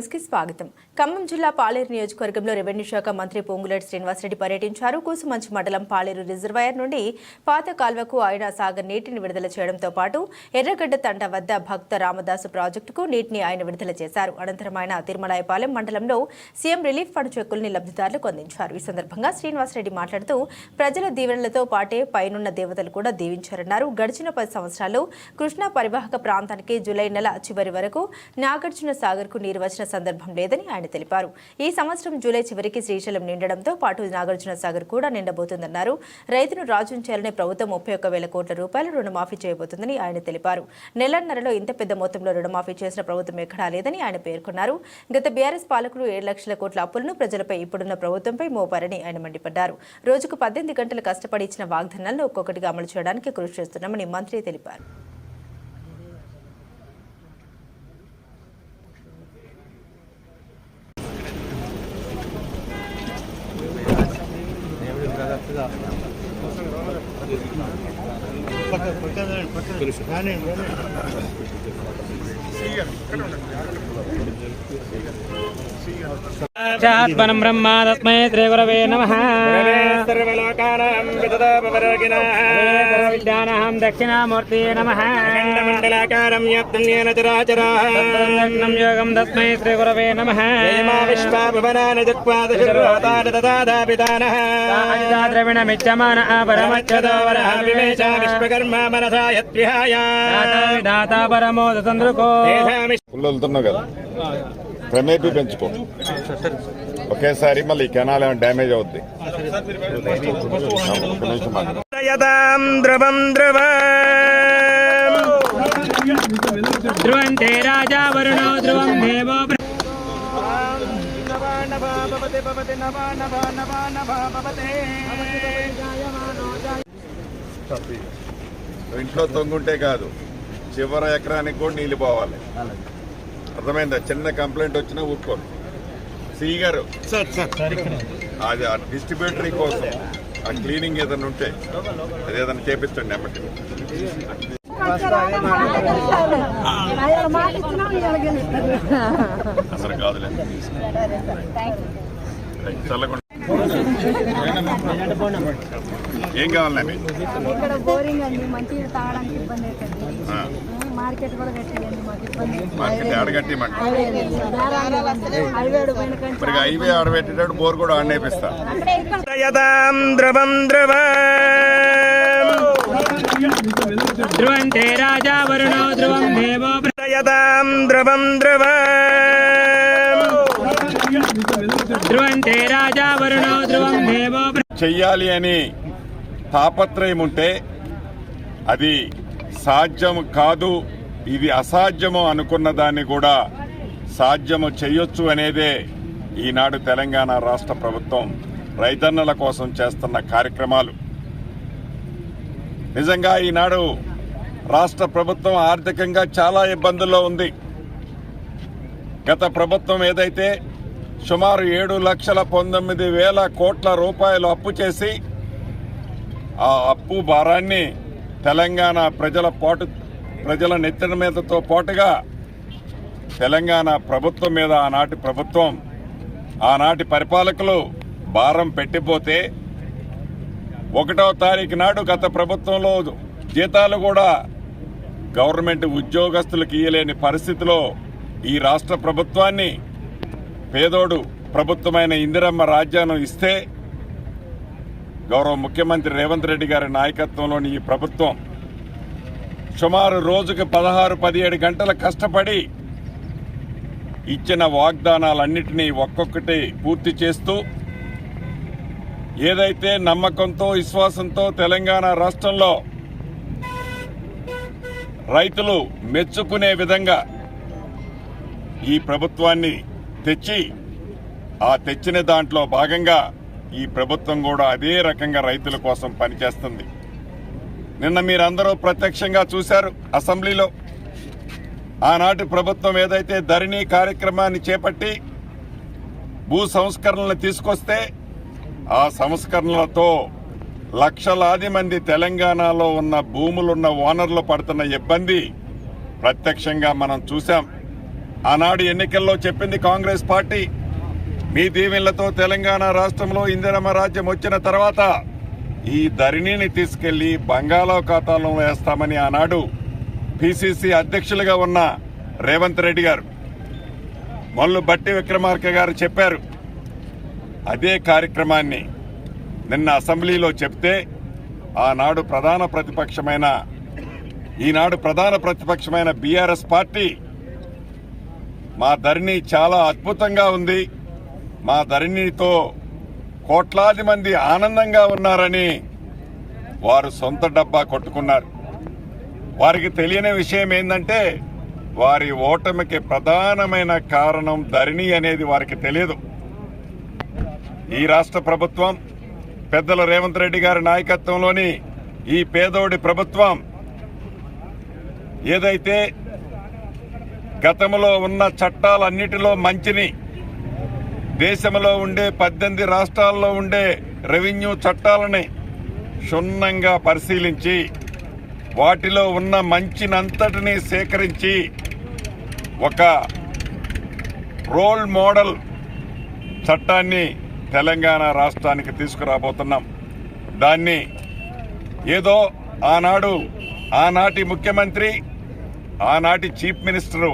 న్యూస్కి స్వాగతం. ఖమ్మం జిల్లా పాలేరు నియోజకవర్గంలో రెవెన్యూ శాఖ మంత్రి పొంగులేటి శ్రీనివాసరెడ్డి పర్యటించారు. కూసుమంచి మండలం పాలేరు రిజర్వాయర్ నుండి పాత కాల్వకు ఆయన సాగర్ నీటిని విడుదల చేయడంతో పాటు ఎర్రగడ్డ తండ వద్ద భక్త రామదాసు ప్రాజెక్టుకు నీటిని ఆయన విడుదల చేశారు. అనంతరం ఆయన తిరుమలాయపాలెం మండలంలో సీఎం రిలీఫ్ ఫండ్ చెక్కుల్ని లబ్ధిదారులకు అందించారు. ఈ సందర్భంగా శ్రీనివాసరెడ్డి మాట్లాడుతూ ప్రజల దీవెనలతో పాటే పైనున్న దేవతలు కూడా దీవించారన్నారు. గడిచిన పది సంవత్సరాలు కృష్ణా పరివాహక ప్రాంతానికి జూలై నెల చివరి వరకు నాగార్జున సాగర్కు నీరు వచ్చిన సందర్భం లేదని ఆయన తెలిపారు. ఈ సంవత్సరం జూలై చివరికి శ్రీశైలం నిండడంతో పాటు నాగార్జున సాగర్ కూడా నిండబోతుందన్నారు. రైతును రాజును చేయాలని ప్రభుత్వం ముప్పై ఒక్క వేల కోట్ల రూపాయలు రుణమాఫీ చేయబోతుందని ఆయన తెలిపారు. నెలన్నరలో ఇంత పెద్ద మొత్తంలో రుణమాఫీ చేసిన ప్రభుత్వం ఎక్కడా లేదని ఆయన పేర్కొన్నారు. గత బీఆర్ఎస్ పాలకులు ఏడు లక్షల కోట్ల అప్పులను ప్రజలపై ఇప్పుడున్న ప్రభుత్వంపై మోపారని ఆయన మండిపడ్డారు. రోజుకు పద్దెనిమిది గంటలు కష్టపడి ఇచ్చిన వాగ్దానాలను ఒక్కొక్కటిగా అమలు చేయడానికి కృషి చేస్తున్నామని మంత్రి తెలిపారు. పక్కన సాత్మనం బ్రహ్మ తస్మై శ్రీ గురవే నమ విద్యానాం దక్షిణామూర్తి నమండలాకారం యాప్తుల్యేన చరాచరాం యోగం తస్మై శ్రీ గురవే నమ విశ్వాభువనాని ద్రవిణమిచ్చమాన పరమచ్చదోవరహవివేశా విశ్వకర్మ మనసా యత్రిహాయ దాతా పరమోద చంద్రుకో పిల్లలు కదా ఎన్ఐపి పెంచుకో. ఒకేసారి మళ్ళీ కెనాల్ ఏమైనా డ్యామేజ్ అవుద్ది. ఇంట్లో తొంగుంటే కాదు. చివరి ఎకరానికి కూడా నీళ్ళు పోవాలి. అర్థమైందా? చిన్న కంప్లైంట్ వచ్చినా ఊరుకోరు. సి గారు అది ఆ డిస్ట్రిబ్యూటరీ కోసం ఆ క్లీనింగ్ ఏదైనా ఉంటే అది ఏదైనా చేపించండి ఎమ్మటి. ఆయన మాట ఇచ్చినాం ఇవాళ గెలుస్తారు. అసలు కాదులే చల్లకుండా ఏం కావాలండి ఇక్కడ బోరింగ్ అండి మంచిగా తాగడానికి ఇబ్బంది మార్కెట్ హైవే ఆడబెట్టేటప్పుడు బోర్ కూడా ఆన్ నేపిస్తా రాజా వరుణో ధ్రువం దేవో ద్రవం ద్రవ. చెయ్యాలి అని తాపత్రయం ఉంటే అది సాధ్యం కాదు ఇది అసాధ్యము అనుకున్న దాన్ని కూడా సాధ్యము చేయొచ్చు అనేదే ఈనాడు తెలంగాణ రాష్ట్ర ప్రభుత్వం రైతన్నల కోసం చేస్తున్న కార్యక్రమాలు. నిజంగా ఈనాడు రాష్ట్ర ప్రభుత్వం ఆర్థికంగా చాలా ఇబ్బందుల్లో ఉంది. గత ప్రభుత్వం ఏదైతే సుమారు ఏడు లక్షల పంతొమ్మిది వేల కోట్ల రూపాయలు అప్పు చేసి ఆ అప్పు భారాన్ని తెలంగాణ ప్రజల పాటు ప్రజల నెత్తిన మీదతో పాటుగా తెలంగాణ ప్రభుత్వం మీద ఆనాటి ప్రభుత్వం ఆనాటి పరిపాలకులు భారం పెట్టిపోతే ఒకటో తారీఖు నాడు గత ప్రభుత్వంలో జీతాలు కూడా గవర్నమెంట్ ఉద్యోగస్తులకు ఇయ్యలేని పరిస్థితిలో ఈ రాష్ట్ర ప్రభుత్వాన్ని పేదోడు ప్రభుత్వమైన ఇందిరమ్మ రాజ్యాన్ని ఇస్తే గౌరవ ముఖ్యమంత్రి రేవంత్ రెడ్డి గారి నాయకత్వంలోని ఈ ప్రభుత్వం సుమారు రోజుకి పదహారు పదిహేడు గంటల కష్టపడి ఇచ్చిన వాగ్దానాలన్నింటినీ ఒక్కొక్కటి పూర్తి చేస్తూ ఏదైతే నమ్మకంతో విశ్వాసంతో తెలంగాణ రాష్ట్రంలో రైతులు మెచ్చుకునే విధంగా ఈ ప్రభుత్వాన్ని తెచ్చి ఆ తెచ్చిన దాంట్లో భాగంగా ఈ ప్రభుత్వం కూడా అదే రకంగా రైతుల కోసం పనిచేస్తుంది. నిన్న మీరందరూ ప్రత్యక్షంగా చూశారు అసెంబ్లీలో. ఆనాటి ప్రభుత్వం ఏదైతే ధరణి కార్యక్రమాన్ని చేపట్టి భూ సంస్కరణలు తీసుకొస్తే ఆ సంస్కరణలతో లక్షలాది మంది తెలంగాణలో ఉన్న భూములున్న ఓనర్లు పడుతున్న ఇబ్బంది ప్రత్యక్షంగా మనం చూశాం. ఆనాడు ఎన్నికల్లో చెప్పింది కాంగ్రెస్ పార్టీ. మీ దీవెనలతో తెలంగాణ రాష్ట్రంలో ఇందిరమ్మ రాజ్యం వచ్చిన తర్వాత ఈ ధరణిని తీసుకెళ్ళి బంగాళాఖాతాలో వేస్తామని ఆనాడు పిసిసి అధ్యక్షులుగా ఉన్న రేవంత్ రెడ్డి గారు మొల్లు బట్టి విక్రమార్క గారు చెప్పారు. అదే కార్యక్రమాన్ని నిన్న అసెంబ్లీలో చెప్తే ఆనాడు ప్రధాన ప్రతిపక్షమైన ఈనాడు ప్రధాన ప్రతిపక్షమైన బీఆర్ఎస్ పార్టీ మా ధరణి చాలా అద్భుతంగా ఉంది. మా ధరణితో కోట్లాది మంది ఆనందంగా ఉన్నారని వారు సొంత డబ్బా కొట్టుకున్నారు. వారికి తెలియని విషయం ఏంటంటే వారి ఓటమికి ప్రధానమైన కారణం ధరణి అనేది వారికి తెలియదు. ఈ రాష్ట్ర ప్రభుత్వం పెద్దల రేవంత్ రెడ్డి గారి నాయకత్వంలోని ఈ పేదోడి ప్రభుత్వం ఏదైతే గతంలో ఉన్న చట్టాలన్నిటిలో మంచిని దేశంలో ఉండే పద్దెనిమిది రాష్ట్రాల్లో ఉండే రెవెన్యూ చట్టాలని క్షుణ్ణంగా పరిశీలించి వాటిలో ఉన్న మంచినంతటిని సేకరించి ఒక రోల్ మోడల్ చట్టాన్ని తెలంగాణ రాష్ట్రానికి తీసుకురాబోతున్నాం. దాన్ని ఏదో ఆనాడు ఆనాటి ముఖ్యమంత్రి ఆనాటి చీఫ్ మినిస్టరు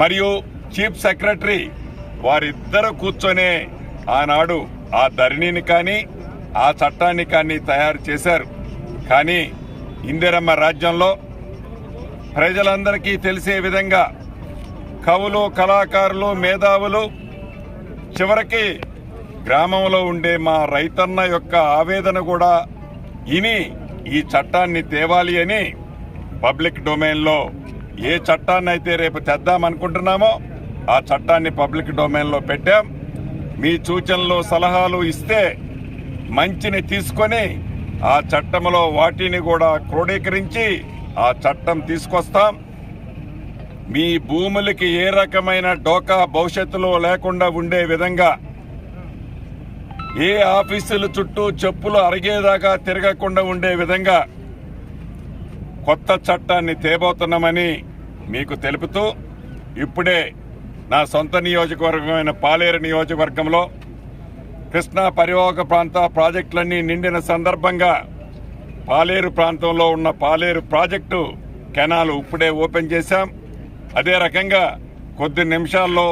మరియు చీఫ్ సెక్రటరీ వారిద్దరు కూర్చొనే ఆనాడు ఆ ధరణిని కానీ ఆ చట్టాన్ని కానీ తయారు చేశారు. కానీ ఇందిరమ్మ రాజ్యంలో ప్రజలందరికీ తెలిసే విధంగా కవులు కళాకారులు మేధావులు చివరికి గ్రామంలో ఉండే మా రైతన్న యొక్క ఆవేదన కూడా ఇని ఈ చట్టాన్ని తేవాలి అని పబ్లిక్ డొమైన్లో ఏ చట్టాన్ని అయితే రేపు తెద్దామనుకుంటున్నామో ఆ చట్టాన్ని పబ్లిక్ డొమైన్లో పెట్టాం. మీ సూచనలు సలహాలు ఇస్తే మంచిని తీసుకొని ఆ చట్టంలో వాటిని కూడా క్రోడీకరించి ఆ చట్టం తీసుకొస్తాం. మీ భూములకి ఏ రకమైన డోకా భవిష్యత్తులో లేకుండా ఉండే విధంగా ఏ ఆఫీసుల చుట్టూ చెప్పులు అరిగేదాకా తిరగకుండా ఉండే విధంగా కొత్త చట్టాన్ని తేబోతున్నామని మీకు తెలుపుతూ ఇప్పుడే నా సొంత నియోజకవర్గమైన పాలేరు నియోజకవర్గంలో కృష్ణా పరివాహక ప్రాంత ప్రాజెక్టులన్నీ నిండిన సందర్భంగా పాలేరు ప్రాంతంలో ఉన్న పాలేరు ప్రాజెక్టు కెనాల్ ఇప్పుడే ఓపెన్ చేశాం. అదే రకంగా కొద్ది నిమిషాల్లో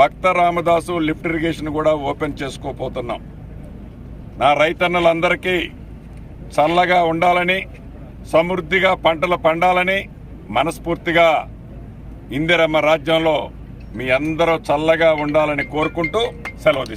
భక్త రామదాసు లిఫ్ట్ ఇరిగేషన్ కూడా ఓపెన్ చేసుకోపోతున్నాం నా రైతన్నలందరికీ చల్లగా ఉండాలని సమృద్ధిగా పంటలు పండాలని మనస్ఫూర్తిగా ఇందిరమ్మ రాజ్యంలో మీ అందరూ చల్లగా ఉండాలని కోరుకుంటూ సెలవు